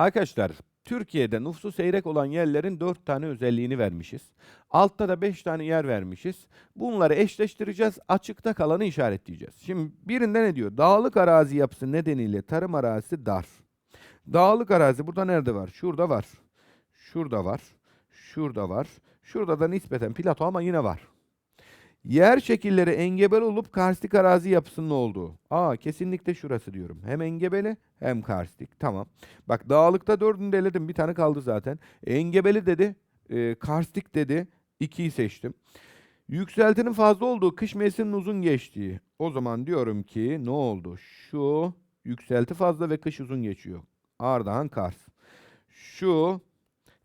Arkadaşlar Türkiye'de nüfusu seyrek olan yerlerin 4 tane özelliğini vermişiz. Altta da 5 tane yer vermişiz. Bunları eşleştireceğiz. Açıkta kalanı işaretleyeceğiz. Şimdi birinde ne diyor? Dağlık arazi yapısı nedeniyle tarım arazisi dar. Dağlık arazi burada nerede var? Şurada var. Şurada var. Şurada var. Şurada da nispeten plato ama yine var. Yer şekilleri engebeli olup karstik arazi yapısının olduğu. Aa kesinlikle şurası diyorum. Hem engebeli hem karstik. Tamam. Bak dağlıkta dördünü de. Bir tane kaldı zaten. Engebeli dedi. E, karstik dedi. İkiyi seçtim. Yükseltinin fazla olduğu kış mevsiminin uzun geçtiği. O zaman diyorum ki ne oldu? Şu yükselti fazla ve kış uzun geçiyor. Ardahan Kars. Şu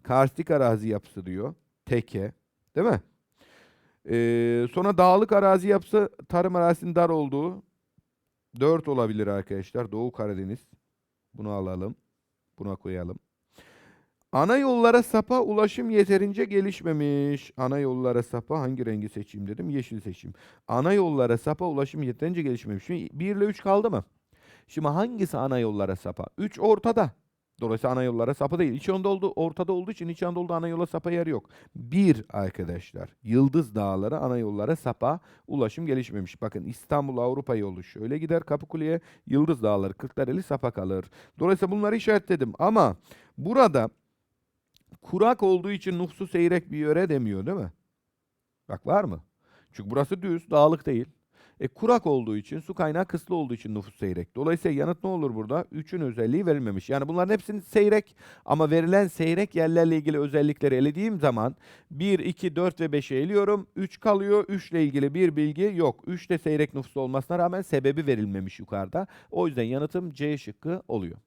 karstik arazi yapısı diyor. Teke. Değil mi? Ee, sonra dağlık arazi yapısı tarım arazisinin dar olduğu 4 olabilir arkadaşlar. Doğu Karadeniz. Bunu alalım. Buna koyalım. Ana yollara sapa ulaşım yeterince gelişmemiş. Ana yollara sapa hangi rengi seçeyim dedim. Yeşil seçeyim. Ana yollara sapa ulaşım yeterince gelişmemiş. Şimdi 1 ile 3 kaldı mı? Şimdi hangisi ana yollara sapa? 3 ortada. Dolayısıyla ana yollara sapa değil. İç Anadolu ortada olduğu için İç Anadolu'da ana yola sapa yer yok. Bir arkadaşlar Yıldız Dağları ana yollara sapa ulaşım gelişmemiş. Bakın İstanbul Avrupa yolu şöyle gider Kapıkule'ye Yıldız Dağları Kırklareli sapa kalır. Dolayısıyla bunları işaretledim ama burada kurak olduğu için nüfusu seyrek bir yöre demiyor değil mi? Bak var mı? Çünkü burası düz, dağlık değil. E, kurak olduğu için, su kaynağı kısıtlı olduğu için nüfus seyrek. Dolayısıyla yanıt ne olur burada? 3'ün özelliği verilmemiş. Yani bunların hepsinin seyrek ama verilen seyrek yerlerle ilgili özellikleri elediğim zaman 1, 2, 4 ve 5'e eliyorum. 3 kalıyor. 3 ile ilgili bir bilgi yok. 3 de seyrek nüfuslu olmasına rağmen sebebi verilmemiş yukarıda. O yüzden yanıtım C şıkkı oluyor.